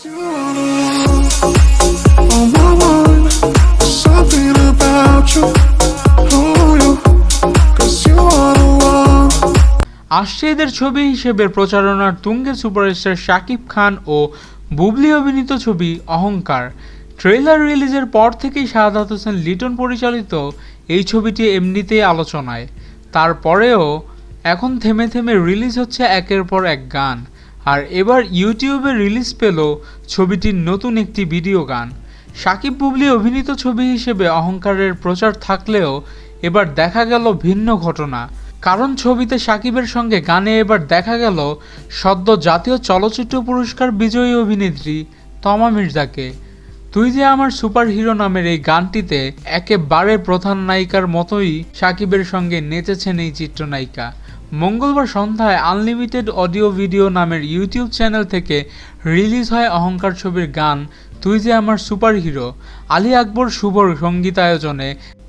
এদের ছবি হিসেবে প্রচারণার তুঙ্গে সুপারস্টার শাকিব খান ও বুবলি অভিনীত ছবি অহংকার। ট্রেলার রিলিজের পর থেকেই শাহাদাত হোসেন লিটন পরিচালিত এই ছবিটি এমনিতেই আলোচনায়। তারপরেও এখন থেমে থেমে রিলিজ হচ্ছে একের পর এক গান। আর এবার ইউটিউবে রিলিজ পেল ছবিটির নতুন একটি ভিডিও গান। সাকিব বুবলি অভিনীত ছবি হিসেবে অহংকারের প্রচার থাকলেও এবার দেখা গেল ভিন্ন ঘটনা। কারণ ছবিতে সাকিবের সঙ্গে গানে এবার দেখা গেল সদ্য জাতীয় চলচ্চিত্র পুরস্কার বিজয়ী অভিনেত্রী তমা মির্জাকে। তুই যে আমার সুপার হিরো নামের এই গানটিতে একেবারে প্রধান নায়িকার মতোই সাকিবের সঙ্গে নেচেছেন এই চিত্রনায়িকা। মঙ্গলবার সন্ধ্যায় আনলিমিটেড অডিও ভিডিও নামের ইউটিউব চ্যানেল থেকে রিলিজ হয় অহংকার ছবির গান তুই যে আমার সুপার হিরো আলী আকবর শুভর সঙ্গীতায়োজনে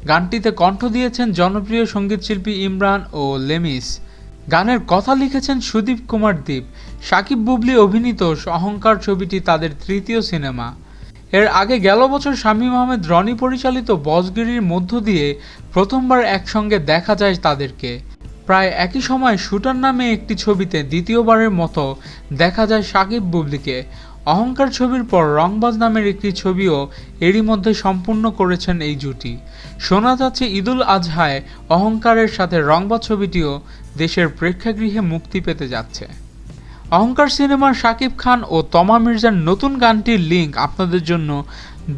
গানটিতে কণ্ঠ দিয়েছেন জনপ্রিয় সঙ্গীতশিল্পী ইমরান ও লেমিস। গানের কথা লিখেছেন সুদীপ কুমার দীপ। সাকিব বুবলি অভিনীত অহংকার ছবিটি তাদের তৃতীয় সিনেমা। এর আগে গেল বছর শামীম আহমেদ রনি পরিচালিত বসগিরির মধ্য দিয়ে প্রথমবার একসঙ্গে দেখা যায় তাদেরকে। প্রায় একই সময় শুটার নামে একটি ছবিতে দ্বিতীয়বারের মতো দেখা যায় সাকিব বুবলিকে। অহংকার ছবির পর রংবাজ নামের একটি ছবিও এরই মধ্যে সম্পূর্ণ করেছেন এই জুটি। শোনা যাচ্ছে ঈদুল আজহায় অহংকারের সাথে রংবাজ ছবিটিও দেশের প্রেক্ষাগৃহে মুক্তি পেতে যাচ্ছে। অহংকার সিনেমার শাকিব খান ও তমা মির্জার নতুন গানটির লিঙ্ক আপনাদের জন্য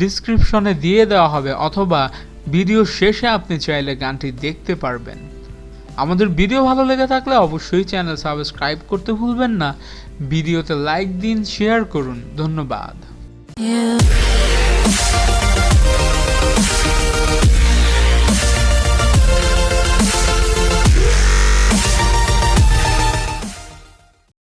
ডিসক্রিপশনে দিয়ে দেওয়া হবে অথবা ভিডিও শেষে আপনি চাইলে গানটি দেখতে পারবেন। আমাদের ভিডিও ভালো লেগে থাকলে অবশ্যই চ্যানেল সাবস্ক্রাইব করতে ভুলবেন না। ভিডিওতে লাইক দিন, শেয়ার করুন। ধন্যবাদ।